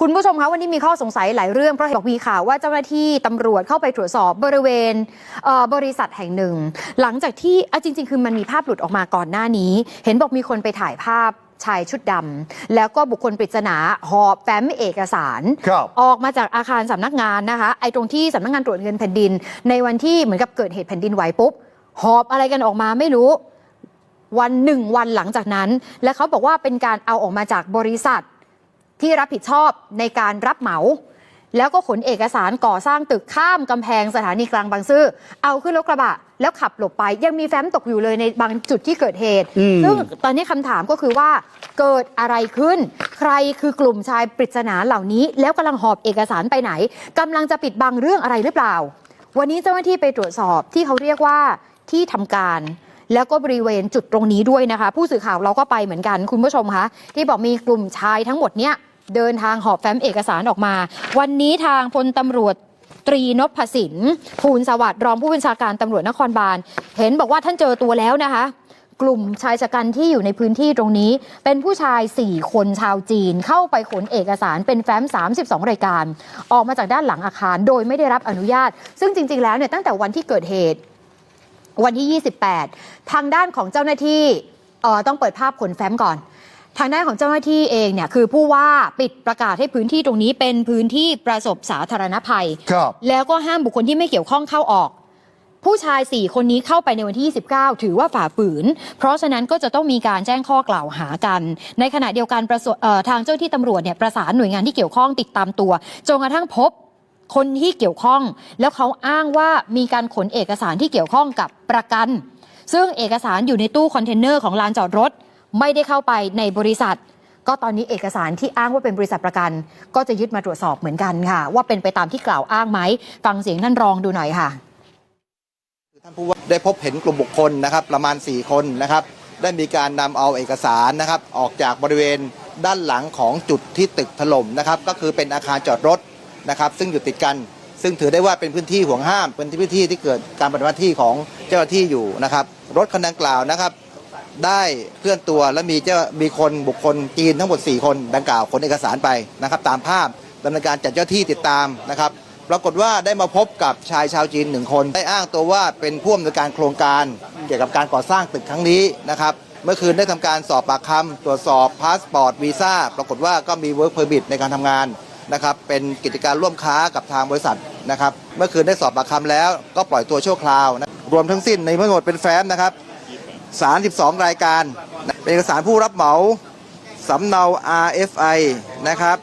คุณผู้ชมคะวันนี้มีข้อสงสัยหลายเรื่องเพราะเห็นบอกมีข่าวว่าเจ้าหน้าที่ตำรวจเข้าไปตรวจสอบบริเวณเอ่อบริษัทแห่งหนึ่ง หลังจากที่อะจริง ๆ คือมันมีภาพหลุดออกมาก่อนหน้านี้ เห็นบอกมีคนไปถ่ายภาพชายชุดดำแล้วก็บุคคลปริศนาหอบแฟ้มเอกสารครับออกมาจากอาคารสำนักงานนะคะไอ้ตรงที่สำนักงานตรวจเงินแผ่นดิน ในวันที่เหมือนกับเกิดเหตุแผ่นดินไหวปุ๊บหอบอะไรกันออกมาไม่รู้วันหนึ่งวันหลังจากนั้น และเขาบอกว่าเป็นการเอาออกมาจากบริษัท ที่รับผิดชอบในการรับเหมา แล้วก็ขนเอกสารก่อสร้างตึกข้ามกำแพงสถานีกลางบางซื่อเอาขึ้นรถกระบะ แล้วขับหลบไป ยังมีแฟ้มตกอยู่เลยในบางจุดที่เกิดเหตุ อืม ซึ่งตอนนี้คำถามก็คือว่า เกิดอะไรขึ้น ใครคือกลุ่มชายปริศนาเหล่านี้ แล้วกำลังหอบเอกสารไปไหนกำลังจะปิดบังเรื่องอะไรหรือเปล่า วันนี้เจ้าหน้าที่ไปตรวจสอบที่เขาเรียกว่าที่ทำการ แล้วก็บริเวณจุดตรงนี้ด้วยนะคะ ผู้สื่อข่าวเราก็ไปเหมือนกันคุณผู้ชมคะที่บอกมีกลุ่มชายทั้งหมดเนี้ยเดินทางหอบแฟ้มเอกสารออกมา วันนี้ทางพลตำรวจตรีนพสินภูลสวัสดิ์รองผู้บัญชาการตำรวจนครบาล เห็นบอกว่าท่านเจอตัวแล้วนะคะ กลุ่มชายชะกันที่อยู่ในพื้นที่ตรงนี้ เป็นผู้ชาย 4 คนชาวจีน เข้าไปขนเอกสารเป็นแฟ้ม 32 รายการ ออกมาจากด้านหลังอาคาร โดยไม่ได้รับอนุญาต ซึ่งจริง ๆ แล้วเนี่ยตั้งแต่วันที่เกิดเหตุ วันที่ 28 ทางด้านของเจ้าหน้าที่เอ่อต้องเปิดภาพขนแฟ้มก่อน ทางด้านของเจ้าหน้าที่เองเนี่ยคือผู้ว่าปิดประกาศให้พื้นที่ตรงนี้เป็นพื้นที่ประสบสาธารณภัยครับแล้วก็ห้ามบุคคลที่ไม่เกี่ยวข้องเข้าออกผู้ชาย 4 คนนี้เข้าไปในวันที่ 29 ถือว่าฝ่าฝืน เพราะฉะนั้นก็จะต้องมีการแจ้งข้อกล่าวหากัน ในขณะเดียวกันประสเอ่อทางเจ้าที่ตำรวจเนี่ยประสานหน่วยงานที่เกี่ยวข้องติดตามตัว จนกระทั่งพบ คนที่เกี่ยวข้อง แล้วเขาอ้างว่ามีการขนเอกสารที่เกี่ยวข้องกับประกัน ซึ่งเอกสารอยู่ในตู้คอนเทนเนอร์ของลานจอดรถ ไม่ได้เข้าไปในบริษัท ก็ตอนนี้เอกสารที่อ้างว่าเป็นบริษัทประกัน ก็จะยึดมาตรวจสอบเหมือนกันค่ะ ว่าเป็นไปตามที่กล่าวอ้างไหมฟังเสียงท่านรองดูหน่อยค่ะท่านผู้ว่าได้พบเห็นกลุ่มบุคคลนะครับ ประมาณ 4 คนนะครับ ได้มีการนำเอาเอกสารนะครับ ออกจากบริเวณด้านหลังของจุดที่ตึกถล่มนะครับ ก็คือเป็นอาคารจอดรถ นะครับ ซึ่งอยู่ติดกัน ซึ่งถือได้ว่าเป็นพื้นที่ห่วงห้าม เป็นพื้นที่ที่เกิดการปฏิบัติหน้าที่ของเจ้าหน้าที่อยู่นะครับ รถคันดังกล่าวนะครับ ได้เคลื่อนตัวและมีเจ้ามีคนบุคคลจีนทั้งหมด 4 คนดังกล่าวขนเอกสารไปนะครับ ตามภาพดำเนินการจัดเจ้าที่ติดตามนะครับปรากฏว่าได้มาพบกับชายชาวจีนหนึ่งคน ได้อ้างตัวว่าเป็นผู้อำนวยการโครงการ เกี่ยวกับการก่อสร้างตึกครั้งนี้นะครับ เมื่อคืนได้ทำการสอบปากคำตรวจสอบพาสปอร์ตวีซ่าปรากฏว่าก็มีเวิร์กเพอร์มิทในการทำงาน นะครับเป็นกิจการร่วมค้ากับทางบริษัทนะครับเมื่อคืนได้สอบปากคำแล้วก็ปล่อยตัวชั่วคราวนะรวมทั้งสิ้นในทั้งหมดเป็นแฟ้มนะครับ32 รายการ เป็นเอกสารผู้รับเหมาสำเนา RFI นะครับ